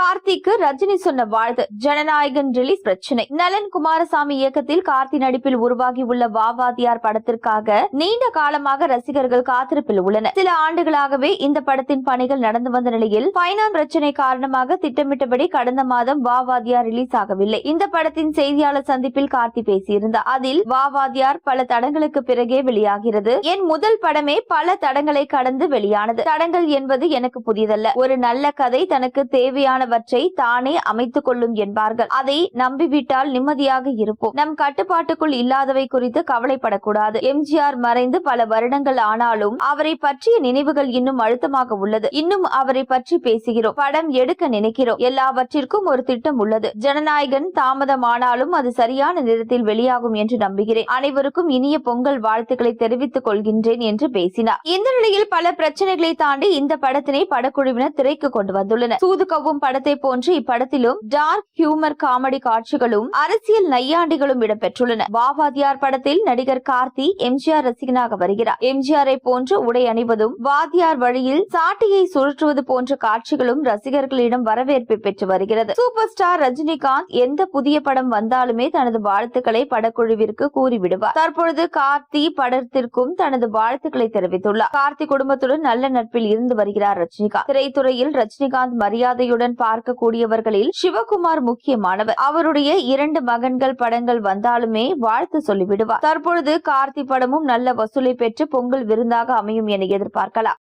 கார்த்திக்கு ரஜினி சொன்ன வாழ்த்து. ஜனநாயகன் ரிலீஸ் பிரச்சனை. நலன் குமாரசாமி இயக்கத்தில் கார்த்தி நடிப்பில் உருவாகி உள்ள வாவாதியார் படத்திற்காக நீண்ட காலமாக ரசிகர்கள் காத்திருப்பில் உள்ளனர். சில ஆண்டுகளாகவே இந்த படத்தின் பணிகள் நடந்து வந்த நிலையில் பைனான் பிரச்சனை காரணமாக திட்டமிட்டபடி கடந்த மாதம் வாவாதியார் ரிலீஸ் ஆகவில்லை. இந்த படத்தின் செய்தியாளர் சந்திப்பில் கார்த்தி பேசியிருந்தார். அதில் வாவாதியார் பல தடங்களுக்கு பிறகே வெளியாகிறது. என் முதல் படமே பல தடங்களை கடந்து வெளியானது. தடங்கள் என்பது எனக்கு புதிதல்ல. ஒரு நல்ல கதை தனக்கு தேவையான சிலவற்றை தானே அமைத்துக் கொள்ளும் என்பார்கள். அதை நம்பிவிட்டால் நிம்மதியாக இருப்போம். நம் கட்டுப்பாட்டுக்குள் இல்லாதவை குறித்து கவலைப்படக்கூடாது. எம்ஜிஆர் மறைந்து பல வருடங்கள் ஆனாலும் அவரை பற்றிய நினைவுகள் இன்னும் அழுத்தமாக உள்ளது. இன்னும் அவரை பற்றி பேசுகிறோம். படம் எடுக்க நினைக்கிறோம். எல்லாவற்றிற்கும் ஒரு திட்டம் உள்ளது. ஜனநாயகன் தாமதமானாலும் அது சரியான நேரத்தில் வெளியாகும் என்று நம்புகிறேன். அனைவருக்கும் இனிய பொங்கல் வாழ்த்துக்களை தெரிவித்துக் கொள்கின்றேன் என்று பேசினார். இந்த நிலையில் பல பிரச்சனைகளை தாண்டி இந்த படத்தினை படக்குழுவினர் திரைக்கு கொண்டு வந்துள்ளனர். சூதுகவும் படத்தை போன்று இப்படத்திலும் டார்க் ஹியூமர் காமெடி காட்சிகளும் அரசியல் நையாண்டிகளும் இடம்பெற்றுள்ளன. வாவாதியார் படத்தில் நடிகர் கார்த்தி எம்ஜிஆர் ரசிகனாக வருகிறார். எம்ஜிஆரை போன்று உடை அணிவதும் வாதியார் வழியில் சாட்டியை சுழற்றுவது போன்ற காட்சிகளும் ரசிகர்களிடம் வரவேற்பை பெற்று வருகிறது. சூப்பர் ஸ்டார் ரஜினிகாந்த் எந்த புதிய படம் வந்தாலுமே தனது வாழ்த்துக்களை படக்குழுவிற்கு கூறிவிடுவார். தற்பொழுது கார்த்தி படத்திற்கும் தனது வாழ்த்துக்களை தெரிவித்துள்ளார். கார்த்தி குடும்பத்துடன் நல்ல நட்பில் இருந்து வருகிறார் ரஜினிகாந்த். திரைத்துறையில் ரஜினிகாந்த் மரியாதையுடன் பார்க்கக்கூடியவர்களில் சிவகுமார் முக்கியமானவர். அவருடைய இரண்டு மகன்கள் படங்கள் வந்தாலுமே வாழ்த்து சொல்லிவிடுவார். தற்பொழுது கார்த்தி படமும் நல்ல வசூலை பெற்று பொங்கல் விருந்தாக அமையும் என எதிர்பார்க்கலாம்.